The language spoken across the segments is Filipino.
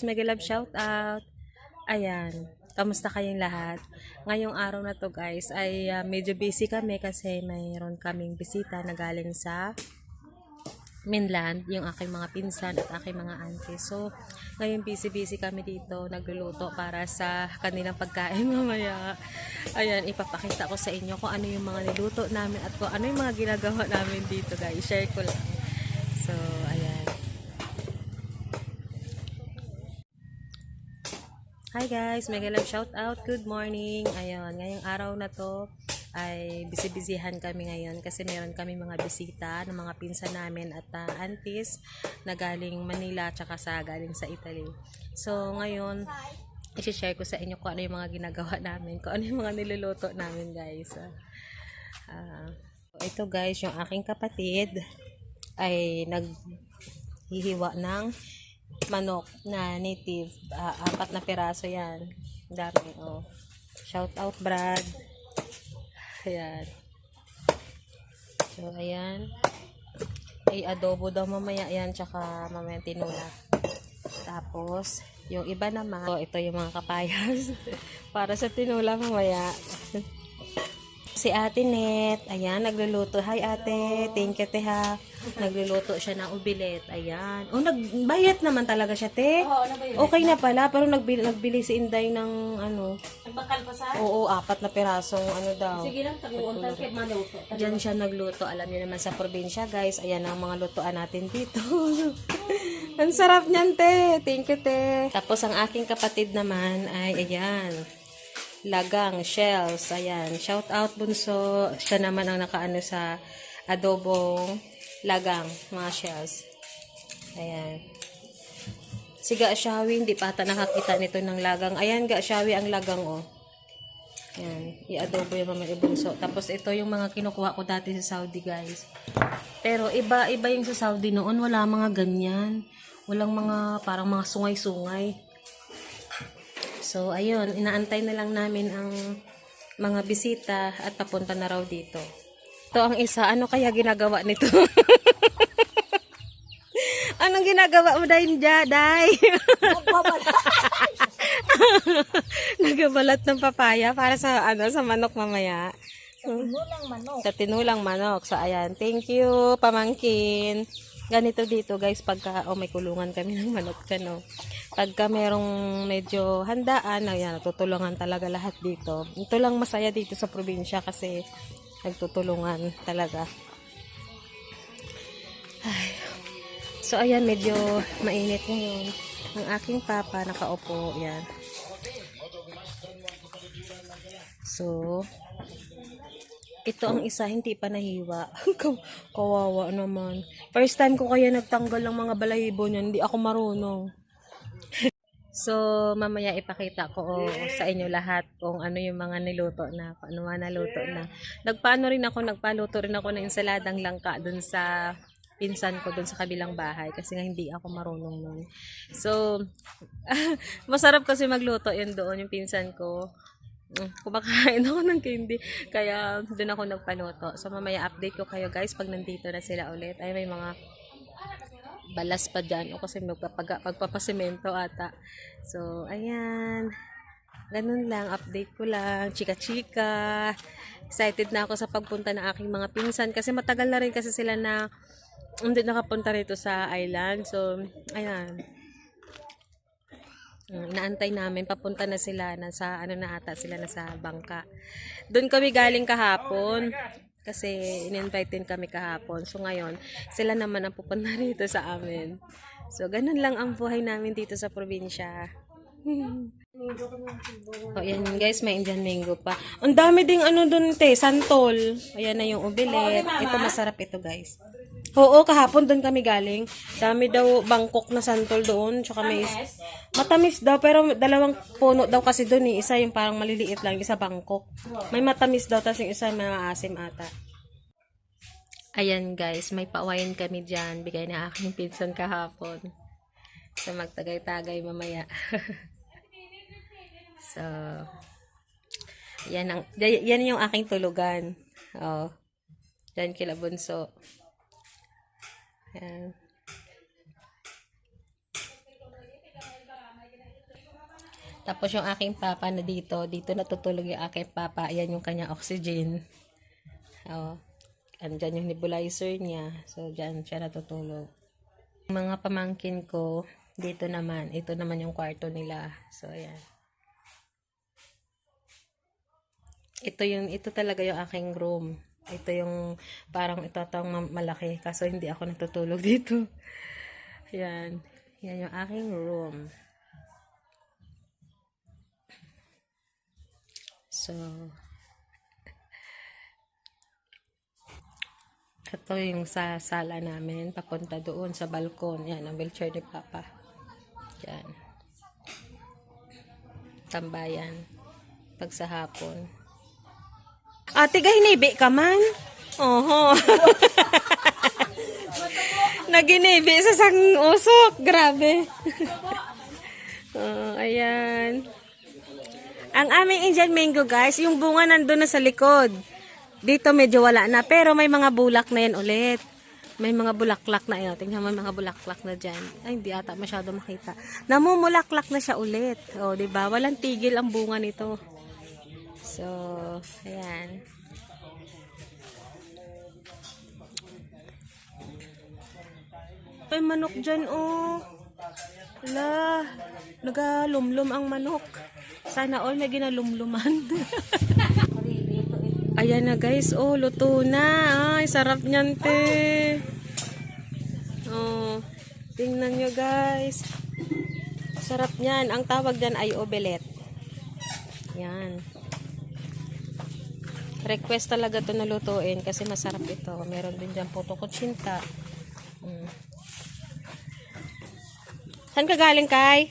Hi guys! Mega love shout out! Ayan, kamusta kayong lahat? Ngayong araw na to guys ay ah, medyo busy kami kasi mayroon kaming bisita na galing sa mainland, yung aking mga pinsan at aking mga auntie. So, ngayon busy-busy kami dito, nagluluto para sa kanilang pagkain mamaya. Ayan, ipapakita ko sa inyo kung ano yung mga niluto namin at kung ano yung mga ginagawa namin dito guys. Share ko lang. So, ayan. Hi guys, mega love shout out. Good morning. Ayun, ngayong araw na to ay busy-busyhan kami ngayon kasi meron kami mga bisita ng mga pinsan namin at uh, aunties na galing Manila tsaka sa galing sa Italy. So ngayon, i-share ko sa inyo kung ano yung mga ginagawa namin, kung ano yung mga niluluto namin guys. Ah, ito guys, yung aking kapatid ay naghihiwa ng manok na native. Ah, apat na piraso yan. Dami, oh. Shout out, Brad. Ayan. So, ayan. Ay, adobo daw mamaya yan, tsaka mamaya tinula. Tapos, yung iba naman, oh, ito yung mga kapayas. Para sa tinula mamaya. Si Ate Net, ayan, nagluluto. Hi Ate, thank you te ha. Nagluluto siya ng ubilet, ayan. Oh, nagbayat naman talaga siya te. Oo? Okay na pala, pero nagbili, nagbili si Inday ng ano, Nagbakal pa sa? oo, apat na pirasong ano daw. Sige lang, taguuntan kay maluto. Diyan siya nagluto. Alam niyo naman sa probinsya, guys. Ayan ang mga lutuan natin dito. ang sarap niyan, te. Thank you, te. Tapos, ang aking kapatid naman ay, ayan, lagang, shells. Ayan, shout out, bunso. Siya naman ang nakaano sa adobong lagang, mga shells. Ayan. Si Ga Shawi, hindi pa ata nakakita nito ng lagang. Ayan, Ga Shawi ang lagang, oh. Yan, i-adobo yung mga ibunso. Tapos ito yung mga kinukuha ko dati sa Saudi, guys. Pero iba iba yung sa Saudi noon, wala mga ganyan. Walang mga parang mga sungay-sungay. So ayun, inaantay na lang namin ang mga bisita at papunta na raw dito. Ito ang isa, ano kaya ginagawa nito? Anong ginagawa mo dahil dyan, Day? Nagabalat ng papaya para sa ano sa manok mamaya. Tinulang manok. Sa tinulang manok. So ayan, thank you pamangkin. Ganito dito guys pagka oh may kulungan kami ng manok dyan oh. Pagka merong medyo handaan, ayan, natutulungan talaga lahat dito. Ito lang masaya dito sa probinsya kasi nagtutulungan talaga. Ay. So ayan, medyo mainit ngayon. Ang aking papa nakaupo, yan. So, ito ang isa, hindi pa nahiwa. Kaw- Kawawa naman. First time ko kaya nagtanggal ng mga balahibo niyan, hindi ako marunong. so, mamaya ipakita ko sa inyo lahat kung ano yung mga niluto na, kung ano mga naluto na. Nagpaano rin ako, nagpaluto rin ako ng ensaladang langka dun sa pinsan ko dun sa kabilang bahay kasi nga hindi ako marunong nun. So, masarap kasi magluto yun doon, yung pinsan ko. Mm, kumakain ako ng candy. Kaya doon ako nagpaluto. So mamaya update ko kayo guys pag nandito na sila ulit. Ay may mga balas pa dyan. O kasi magpapag pagpapasimento ata. So ayan. Ganun lang. Update ko lang. Chika-chika. Excited na ako sa pagpunta ng aking mga pinsan. Kasi matagal na rin kasi sila na hindi nakapunta rito sa island. So ayan. Mm, Inaantay namin, papunta na sila, nasa ano na ata sila nasa bangka. Doon kami galing kahapon kasi in-invite din kami kahapon. So ngayon, sila naman ang pupunta rito sa amin. So ganun lang ang buhay namin dito sa probinsya. oh, yan guys, may Indian mango pa. Ang dami ding ano doon te, santol. Ayan na yung ubilet. Ito masarap ito guys. Oo, kahapon doon kami galing. Dami daw Bangkok na santol doon. Tsaka may matamis daw pero dalawang puno daw kasi doon eh. Isa yung parang maliliit lang, isa Bangkok. May matamis daw tapos yung isa may maasim ata. Ayan guys, may pawayan kami dyan. Bigay na aking pinsan kahapon. So magtagay-tagay mamaya. so, yan, ang, yan yung aking tulugan. Oh. Yan kila bunso. Ayan. Tapos yung aking papa na dito, dito natutulog yung aking papa. Ayan yung kanya oxygen. Oh, andyan yung nebulizer niya. So, dyan siya natutulog. Yung mga pamangkin ko, dito naman. Ito naman yung kwarto nila. So, ayan. Ito yung, ito talaga yung aking room. Ito yung, parang ma- malaki. Kaso hindi ako natutulog dito. Ayan. Yan yung aking room. So, ito yung sa sala namin, papunta doon sa balkon. Yan, ang wheelchair ni Papa. Yan. Tambayan. Pag sa hapon. Ate, gahinibi ka man? Oho. Naginibi sa sang usok. Grabe. oh, ayan. Ang aming Indian mango guys, yung bunga nandun na sa likod. Dito medyo wala na, pero may mga bulak na yan ulit. May mga bulaklak na yun. Tingnan mo may mga bulaklak na dyan. Ay, hindi ata masyado makita. Namumulaklak na siya ulit. O, di ba? Walang tigil ang bunga nito. So, ayan. May manok dyan, oh. Ala, nagalumlum ang manok. Sana all may ginalumluman. Ayan na guys, oh, luto na. Ay, sarap niyan, te. Oh, tingnan nyo guys. Sarap niyan. Ang tawag dyan ay obelet. Yan. Request talaga to na lutuin kasi masarap ito. Meron din dyan puto kutsinta. Mm. Saan ka galing, Kai?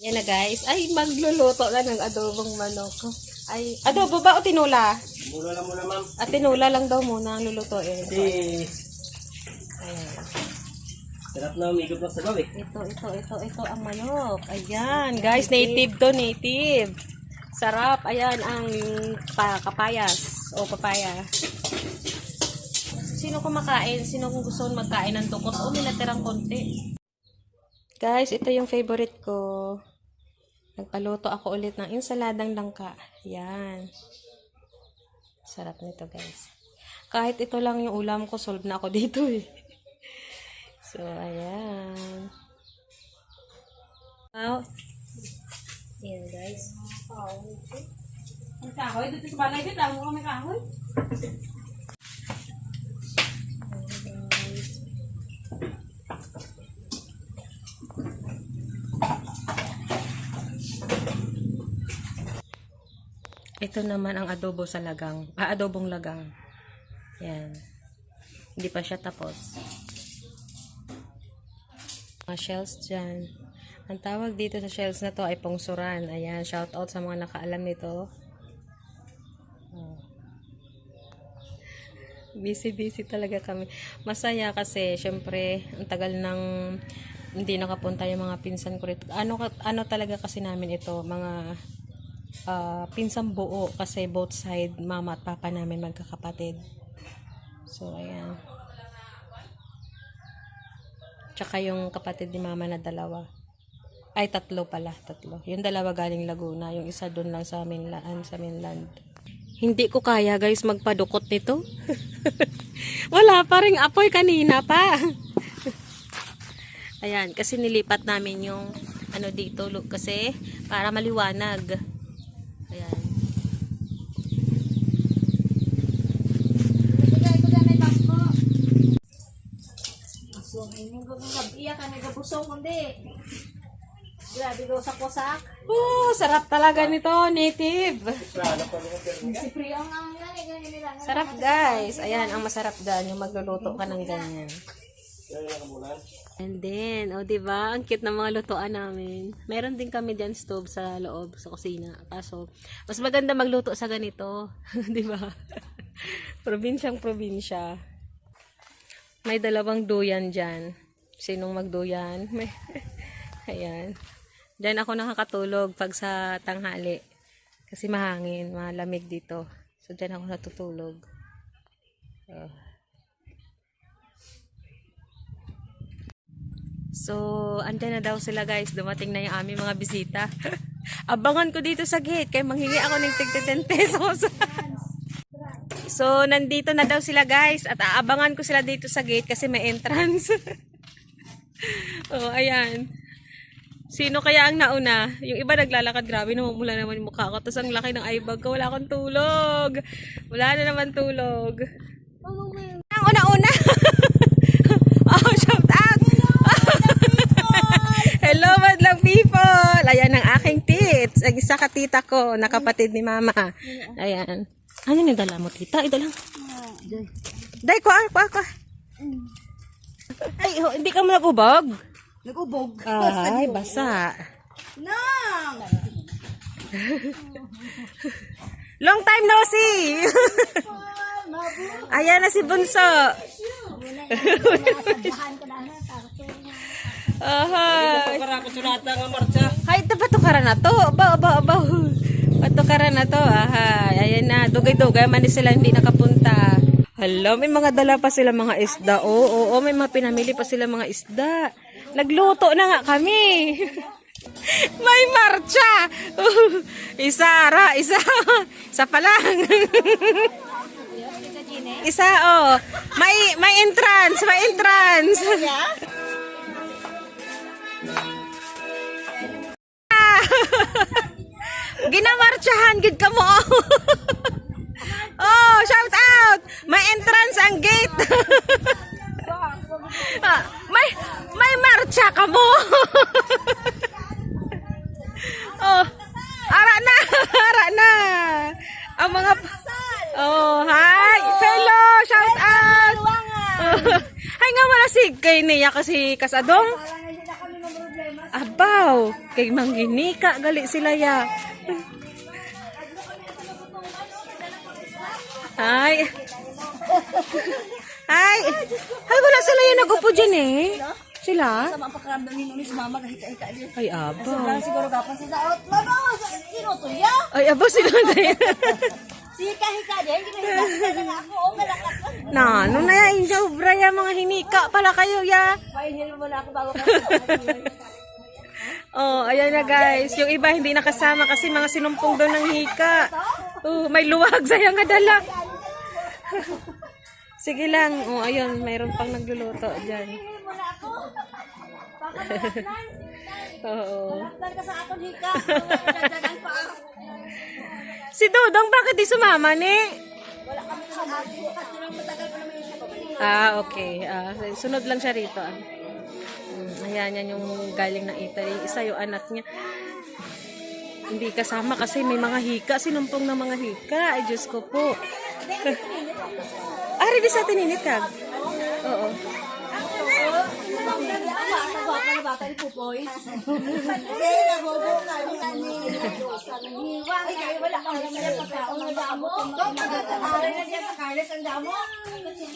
Yan na, guys. Ay, magluluto na ng adobong manok. Ay, adobo ba o tinula? Mula lang muna, ma'am. At tinula lang daw muna ang lulutuin. Kasi, Ayan. sarap na umigop ng sabaw eh. Ito, ito, ito, ito ang manok. Ayan, guys, native to, native. Sarap. Ayan ang pa kapayas o papaya. Sino kumakain? Sino kung gusto magkain ng tukot? O, may konti. Guys, ito yung favorite ko. Nagpaluto ako ulit ng insaladang langka. Yan. Sarap nito, guys. Kahit ito lang yung ulam ko, solve na ako dito eh. So, ayan. Out. Ayan, guys. Ang kahoy, dito sa balay dito, ang mga kahoy. Ito naman ang adobo sa lagang. Ah, adobong lagang. Yan. Hindi pa siya tapos. Mga shells dyan. Ang tawag dito sa shells na to ay pungsuran. Ayan, shout out sa mga nakaalam nito. Oh. Busy-busy talaga kami. Masaya kasi, syempre, ang tagal ng hindi nakapunta yung mga pinsan ko rito. Ano, ano talaga kasi namin ito, mga ah, pinsang buo kasi both side mama at papa namin magkakapatid. So, ayan. Tsaka yung kapatid ni mama na dalawa. Ay, tatlo pala, tatlo. Yung dalawa galing Laguna, yung isa doon lang sa mainland, sa mainland. Hindi ko kaya guys magpadukot nito. Wala pa ring apoy kanina pa. Ayan, kasi nilipat namin yung ano dito lo- kasi para maliwanag. Ayan. Gabiya ka nagabusong kundi. Grabe daw sa kusak. Oh, sarap talaga nito, native. Si ang. Sarap guys. Ayan, ang masarap dyan, yung magluluto ka ng ganyan. And then, oh, di ba? Ang cute ng mga lutuan namin. Meron din kami dyan stove sa loob, sa kusina. Kaso, mas maganda magluto sa ganito. di ba? Probinsyang probinsya. May dalawang duyan dyan. Sinong magduyan? May... Ayan. Diyan ako nakakatulog pag sa tanghali. Kasi mahangin, malamig dito. So, diyan ako natutulog. Oh. So, andyan na daw sila guys. Dumating na yung aming mga bisita. Abangan ko dito sa gate kaya manghingi ako ng tig 10 pesos. so, nandito na daw sila guys at aabangan ko sila dito sa gate kasi may entrance. oh, ayan. Sino kaya ang nauna? Yung iba naglalakad, grabe namumula naman yung mukha ko. Tapos ang laki ng eyebag ko, wala akong tulog. Wala na naman tulog. Ang una-una. oh, shout out. Hello, madlang people. Ayan ang aking tits. Ang isa ka tita ko, nakapatid ni mama. Ayan. Ano yung dala mo, tita? Ito lang. Day, kuha, kuha, kuha. Ay, hindi ka mo nag-ubog. Ay, basa. Nang! Long time no see. Ayan na si Bunso. Ahay. Hay, ito patukara na to. Aba, aba, aba. Patukara na to. Ahay. Ayan na. Dugay-dugay. Man sila hindi nakapunta. Hala, may mga dala pa sila mga isda. Oo, oo, oo, may mga pinamili pa sila mga isda. Nagluto na nga kami. may marcha. isa, ra, isa. isa pa lang. isa, oh. May, may entrance, may entrance. Ginamartsahan gid ka mo. oh, shout out. May entrance ang gate. Ah, may may marcha ka mo. oh, ara na, ara na. Ang mga Oh, hi. Hello, shout out. Hay nga wala si kay niya kasi kasadong. Abaw, kay mangginika gali sila ya. Ay. Ay. Ay, wala sila yung nagupo dyan eh. Sila? Sama ang pakiramdam ni Nunis Mama kahit hika-hika din. Ay, aba. Sobrang siguro kapan si Daot. Lalo! Sino to ya? Ay, aba sila din. Si hika-hika din. Ginahita na ako. O, malakat. Na, ano na yan, sobra ya, mga hinika pala kayo ya. Painhil mo na ako bago. Oh, ayan na guys. Yung iba hindi nakasama kasi mga sinumpong daw ng hika. Oh, may luwag sayang nga dala. Sige lang. Oh, ayun, mayroon pang nagluluto diyan. Oo. Ka sa aton hika. Si Dodong bakit di sumama ni? Wala kami sa Ah, okay. Ah, sunod lang siya rito. Ah. Mm, ayan, yan yung galing ng Italy. Isa yung anak niya. Hindi kasama kasi may mga hika. Sinumpong ng mga hika. Ay, Diyos ko po. ah, ready sa atin inikag. Oo. Bata ni Pupoy. Kasi nabobo ka Ay, kayo wala kang niya pagkaon ng damo. Pagkakaari na siya sa Carlos ang damo.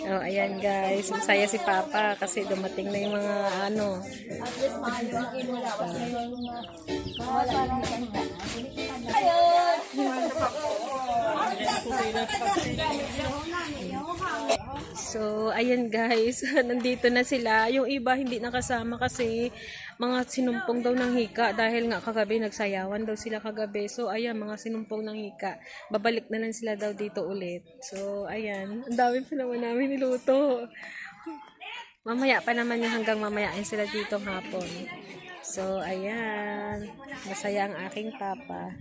Oh, ayan guys. Masaya si Papa kasi dumating na yung mga ano. At least. Kasi yung mga wala na kanta. Ayun! So, ayan guys, nandito na sila. Yung iba hindi nakasama kasi mga sinumpong daw ng hika dahil nga kagabi nagsayawan daw sila kagabi. So, ayan, mga sinumpong ng hika. Babalik na lang sila daw dito ulit. So, ayan, ang dami pa naman namin niluto. Mamaya pa naman yung hanggang mamaya ay sila dito hapon. So, ayan. Masaya ang aking papa.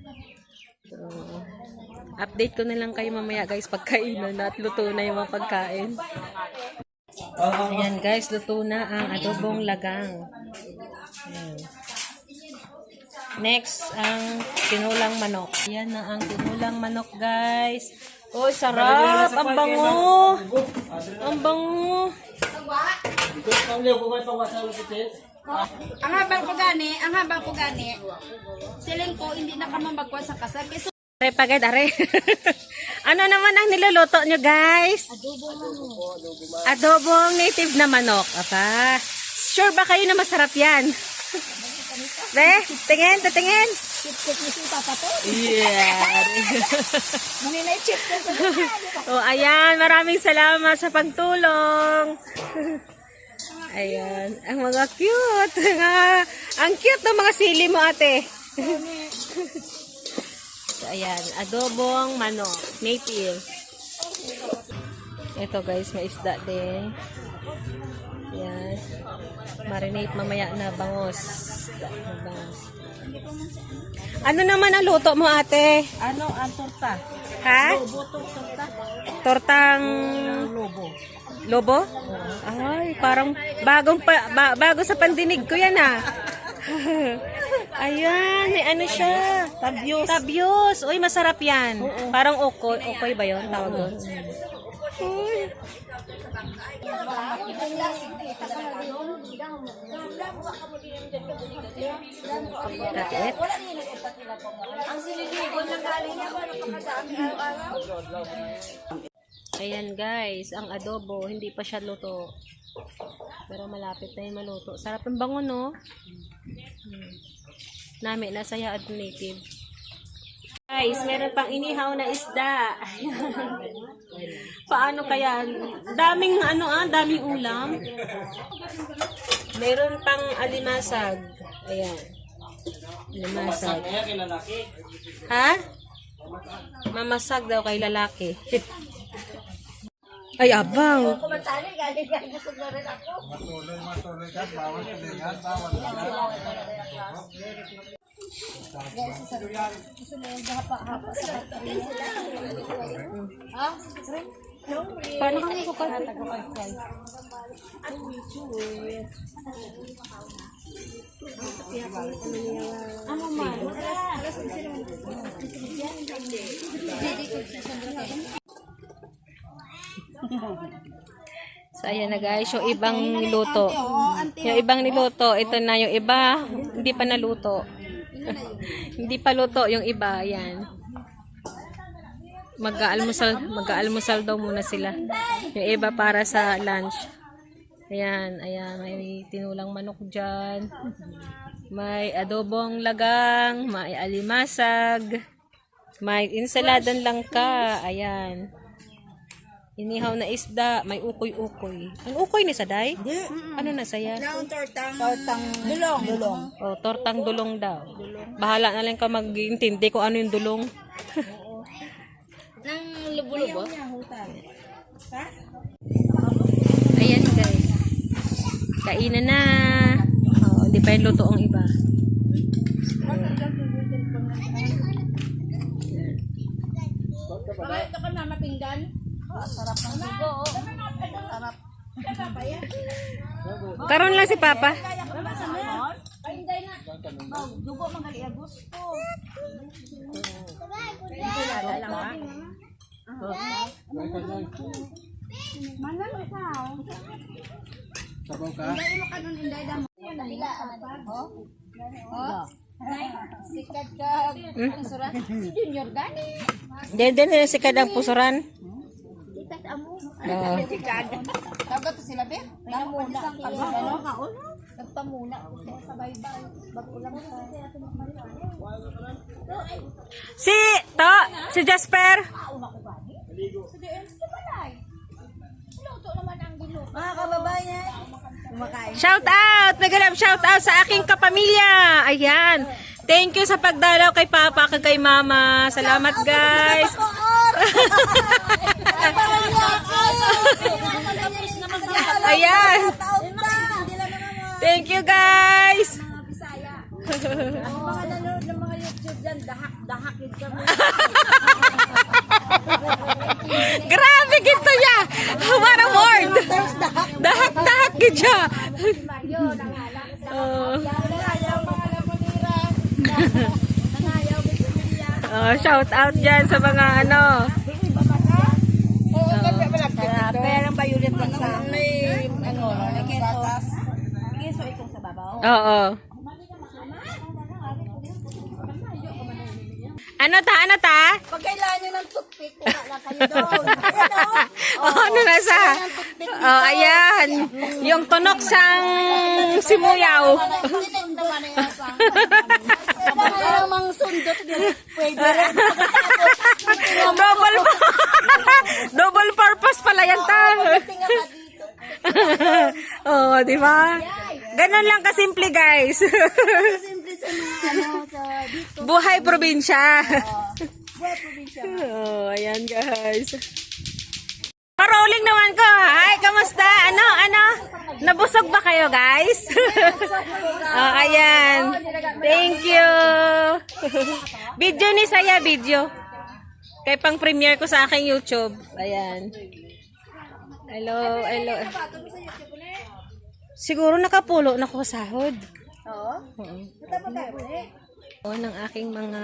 So, update ko na lang kayo mamaya guys pagkainan at luto na yung mga pagkain. Ayan guys, luto na ang adobong lagang. Next, ang tinulang manok. Ayan na ang tinulang manok guys. Oh, sarap! Ang bango! Ang bango! Ang habang ko gani, ang habang ko gani, siling ko hindi na ka mamagkwa sa kasal. Kasi Are, pagad, are. ano naman ang niluluto nyo guys? Adobong native na manok. Apa? Sure ba kayo na masarap yan? Be, tingin. Chip-chip ni si Papa to. Yeah. Maninay chip na sa oh, ayan, maraming salamat sa pagtulong. Ayan, ang mga cute. Nga, ang cute ng mga sili mo, ate. so, ayan. Adobong manok. Native. Ito guys, may isda din. Ayan. Marinate mamaya na bangos. Na bangos. Ano naman ang luto mo ate? Ano ang torta? Ha? Butong torta. Tortang Lobo. Lobo? Ay, parang bagong pa, ba- bago sa pandinig ko yan ah. Ayan, may ano siya. Tabyos. Tabyos. Uy, masarap yan. Parang okoy. Okoy ba yun? Tawag doon? Uy. That's it. Ang sililigo ng galing ako. Nakakadami araw-araw. Ayan guys, ang adobo, hindi pa siya luto. Pero malapit na yung maluto. Sarap ng bango, no? Hmm. Nami, nasa yaad native. Guys, meron pang inihaw na isda. Paano kaya? Daming ano ah, daming ulam. Meron pang alimasag. Ayan. Alimasag. Ha? Mamasag daw kay lalaki. Ay, abang. Kumantali, galing galing gusto na rin ako. Paano kami ko So, ayan na guys, yung ibang niluto. Yung ibang niluto, ito na yung iba, hindi pa naluto. hindi pa luto yung iba, ayan. Mag-aalmusal, mag-aalmusal daw muna sila. Yung iba para sa lunch. Ayan, ayan, may tinulang manok dyan. May adobong lagang, may alimasag, may insaladan langka, ayan. Inihaw na isda, may ukoy-ukoy. Ang ukoy ni Saday? Ano na saya? Tortang. Tortang. Dulong. Dulong. Oh, tortang dulong daw. Bahala na lang ka mag-intindi kung ano yung dulong. Nang lubo-lubo? Ayan guys. Kainan na. Oh, di pa yung luto ang iba. Bakit ka na mapinggan? Sarap ng dugo. oh. Sarap. Karon lang si Papa. Painday na. Oh, dugo mga gusto. Manan ka. Inday mo ka nun, inday da mo. Oh. Oh. Sikat ka. Ang surat. Si Junior Gani. Diyan din na si Kadang Pusuran. Sikat amo. Oo. Dapat sila be. Namuna. Ano? Nagpamuna ako sa baybay. Bago lang sa Si, to, si Jasper. Mga kababayan, kumakain. Shout out! Nagalap shout out sa aking kapamilya. Ayan. Thank you sa pagdalaw kay Papa kay Mama. Salamat guys. Ayan. Thank you guys. Ang mga nanonood ng mga YouTube dyan, dahak-dahak yun. Grabe gito ya. What a word. Dahak dahak gito. Sa Oh, oh, shout out diyan sa mga ano. Oo, kasi malagkit. Pero ang bayulit lang sa may ano, may keso. Keso itong sa babaw. Oo. Ano ta? Ano ta? Pag kailangan nyo ng toothpick, wala kayo doon. Ayan o. Oh, ano na sa? Oh, ayan. Yung tunok sang simuyaw. Kaya mang sundot din. Pwede rin. Double Double purpose pala yan ta. Tingnan ka dito. oh, di ba? Ganun lang kasimple, guys. Simple sa ano, sa dito. Buhay probinsya. Buhay probinsya. oh, ayan guys. Rolling naman ko. Hi, kamusta? Ano, ano? Nabusog ba kayo, guys? oh, ayan. Thank you. video ni Saya, video. Kay pang premiere ko sa aking YouTube. Ayan. Hello, hello. Siguro nakapulo na ko sahod. Oo. Oo. O ng aking mga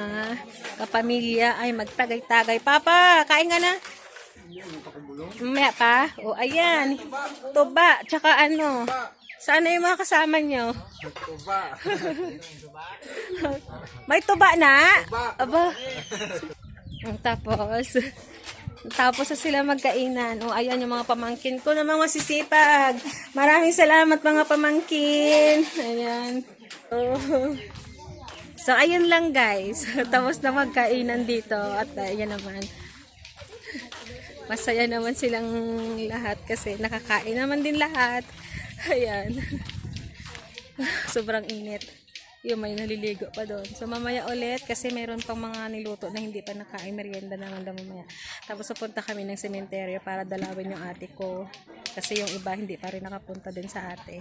kapamilya ay magtagay-tagay. Papa, kain ka na? Mamaya pa? O, ayan. Tuba. Tsaka ano? Sana yung mga kasama nyo? Tuba. May tuba na? Aba. Tapos, tapos na sila magkainan. O, ayan yung mga pamangkin ko na mga masisipag. Maraming salamat mga pamangkin. Ayan. Oh. So, ayun lang guys. Tapos na magkainan dito. At ayan naman. Masaya naman silang lahat kasi nakakain naman din lahat. Ayan. Sobrang init. Yung may naliligo pa doon. So, mamaya ulit kasi mayroon pang mga niluto na hindi pa nakain. Merienda naman daw mamaya. Tapos, pupunta kami ng sementeryo para dalawin yung ate ko. Kasi yung iba hindi pa rin nakapunta din sa ate.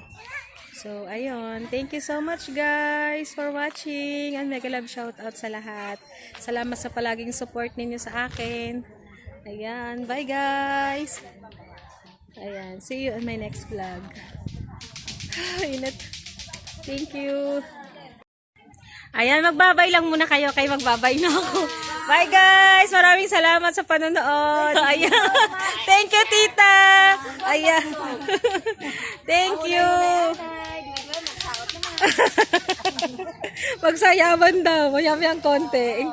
So, ayun. Thank you so much, guys, for watching. And mega love shout out sa lahat. Salamat sa palaging support ninyo sa akin. Ayan. Bye, guys. Ayan. See you in my next vlog. Init. Thank you. Ayan, magbabay lang muna kayo. Kay magbabay na ako. Bye, guys. Maraming salamat sa panonood. Ayan. Thank you, tita. Ayan. Thank you. Magsayaban daw. Mayami ang konti.